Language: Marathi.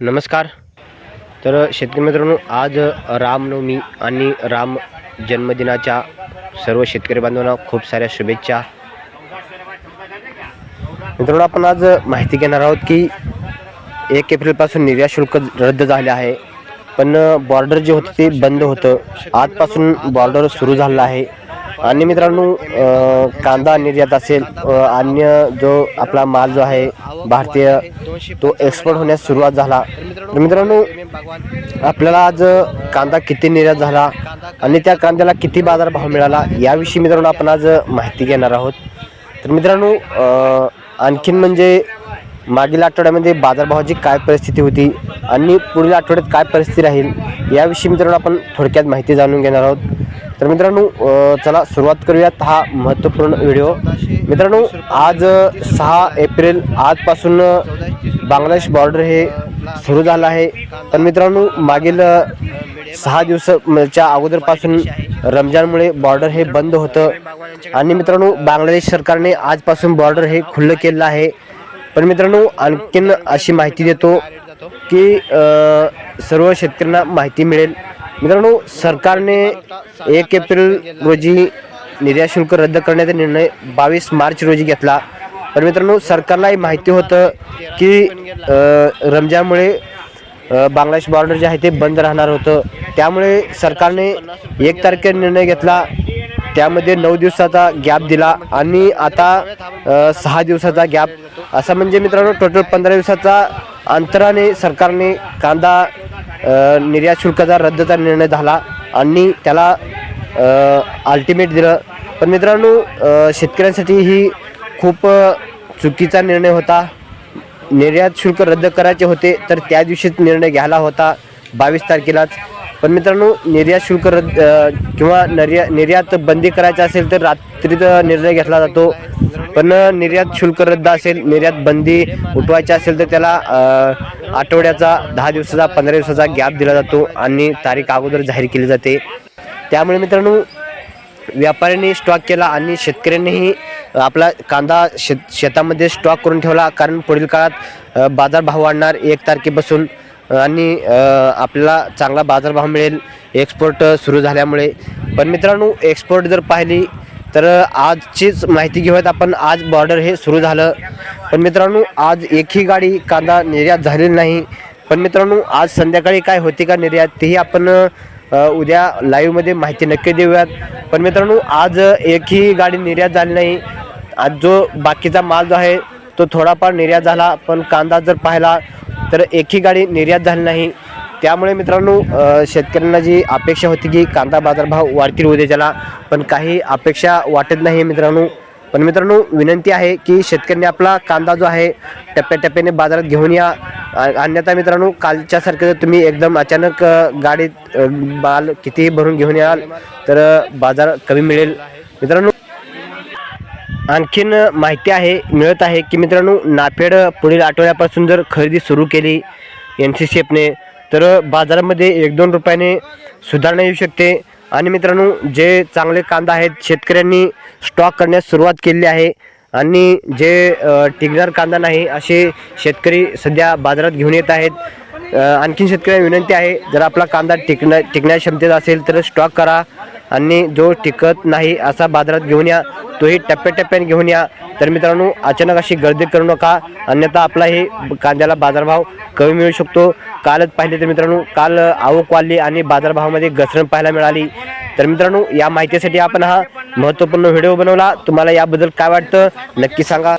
नमस्कार. तर शेतकरी मित्रांनो आज रामनवमी आणि राम जन्मदिनाच्या सर्व शेतकरी बांधवांना खूप साऱ्या शुभेच्छा. मित्रांनो आपण आज माहिती घेणार आहोत की एक एप्रिलपासून निर्यात शुल्क रद्द झाले आहे. पण बॉर्डर जे होतं ते बंद होतं. आजपासून बॉर्डर सुरू झालं आहे. आणि मित्रांनो कांदा निर्यात असेल अन्य जो आपला माल जो आहे भारतीय तो एक्सपोर्ट होण्यास सुरुवात झाला. तर मित्रांनो आपल्याला आज कांदा किती निर्यात झाला आणि त्या कांद्याला किती बाजारभाव मिळाला याविषयी मित्रांनो आपण आज माहिती घेणार आहोत. तर मित्रांनो आणखीन म्हणजे मागील आठवड्यामध्ये बाजारभावाची काय परिस्थिती होती आणि पुढील आठवड्यात काय परिस्थिती राहील याविषयी मित्रांनो आपण थोडक्यात माहिती जाणून घेणार आहोत. तर मित्रांनो चला सुरुवात करूयात हा महत्त्वपूर्ण व्हिडिओ. मित्रांनो आज सहा एप्रिल आजपासून बांगलादेश बॉर्डर हे सुरू झालं आहे. तर मित्रांनो मागील सहा दिवसाच्या अगोदरपासून रमजानमुळे बॉर्डर हे बंद होतं. आणि मित्रांनो बांगलादेश सरकारने आजपासून बॉर्डर हे खुल्लं केलं आहे. पण मित्रांनो आणखीन अशी माहिती देतो की सर्व शेतकऱ्यांना माहिती मिळेल. मित्रांनो सरकारने एक एप्रिल रोजी निर्यात शुल्क रद्द करण्याचा निर्णय बावीस मार्च रोजी घेतला. पण मित्रांनो सरकारलाही माहिती होतं की रमजानमुळे बांगलादेश बॉर्डर जे आहे ते बंद राहणार होतं. त्यामुळे सरकारने एक तारखेला निर्णय घेतला. त्यामध्ये नऊ दिवसाचा गॅप दिला आणि आता सहा दिवसाचा गॅप असं म्हणजे मित्रांनो टोटल पंधरा दिवसाचा अंतराने सरकारने कांदा निर्यात शुल्काचा रद्दचा निर्णय झाला आणि त्याला अल्टिमेट दिलं. पण मित्रांनो शेतकऱ्यांसाठी ही खूप चुकीचा निर्णय होता. निर्यात शुल्क रद्द करायचे होते तर त्या दिवशीच निर्णय घ्यायला होता बावीस तारखेलाच. पण मित्रांनो निर्यात शुल्क रद्द किंवा निर्या निर्यात बंदी करायचा असेल तर रात्रीत निर्णय घेतला जातो. पण निर्यात शुल्क रद्द असेल निर्यात बंदी उठवायची असेल तर त्याला आठवड्याचा दहा दिवसाचा पंधरा दिवसाचा गॅप दिला जातो आणि तारीख अगोदर जाहीर केली जाते. त्यामुळे मित्रांनो व्यापाऱ्यांनी स्टॉक केला आणि शेतकऱ्यांनीही आपला कांदा शेत शेतामध्ये स्टॉक करून ठेवला. कारण पुढील काळात बाजारभाव वाढणार एक तारखेपासून. आणि आपल्याला चांगला बाजारभाव मिळेल. एक्सपोर्ट सुरू झाल्यामुळे. पण मित्रांनो एक्सपोर्ट जर पाहिली तर आजचीच माहिती घेऊयात आपण. आज बॉर्डर हे सुरू झालं. पण मित्रांनो आज एकही गाडी कांदा निर्यात झालेली नाही. पण मित्रांनो आज संध्याकाळी काय होते का निर्यात तेही आपण उद्या लाईव्हमध्ये माहिती नक्की देऊयात. पण मित्रांनो आज एकही गाडी निर्यात झाली नाही. आज जो बाकीचा माल जो आहे तो थोडाफार निर्यात झाला. पण कांदा जर पाहिला तर एकही गाडी निर्यात झाली नाही. त्यामुळे मित्रांनो शेतकऱ्यांना जी अपेक्षा होती की कांदा बाजारभाव वाढतील उद्याच्याला पण काही अपेक्षा वाटत नाही मित्रांनो. पण मित्रांनो विनंती आहे की शेतकऱ्यांनी आपला कांदा जो आहे टप्प्याटप्प्याने बाजारात घेऊन या. अन्यथा मित्रांनो कालच्यासारखं जर तुम्ही एकदम अचानक गाडीत बाल कितीही भरून घेऊन याल तर बाजार कमी मिळेल. मित्रांनो आणखीन माहिती आहे मिळत आहे की मित्रांनो नाफेड पुढील आठवड्यापासून जर खरेदी सुरू केली एन सी सी एफने तर बाजारामध्ये एक दोन रुपयाने सुधारणा येऊ शकते. आणि मित्रांनो जे चांगले कांदा आहेत शेतकऱ्यांनी स्टॉक करण्यास सुरुवात केलेली आहे. आणि जे टिकणार कांदा नाही असे शेतकरी सध्या बाजारात घेऊन येत आहेत. आणखीन शेतकऱ्यांना विनंती आहे जर आपला कांदा टिकण्या टिकण्या क्षमतेचा असेल तर स्टॉक करा. आणि जो टिकत नाही असा बाजारात घेऊन या. तोही टप्प्याटप्प्याने घेऊन या. तर मित्रांनो अचानक अशी गर्दी करू नका. अन्यथा आपला हे कांद्याला बाजारभाव कमी मिळू शकतो. कालच पाहिले तर मित्रांनो काल आवक वाढली आणि बाजारभावामध्ये घसरण पाहायला मिळाली. तर मित्रांनो या माहितीसाठी आपण हा महत्त्वपूर्ण व्हिडिओ बनवला. तुम्हाला याबद्दल काय वाटतं नक्की सांगा.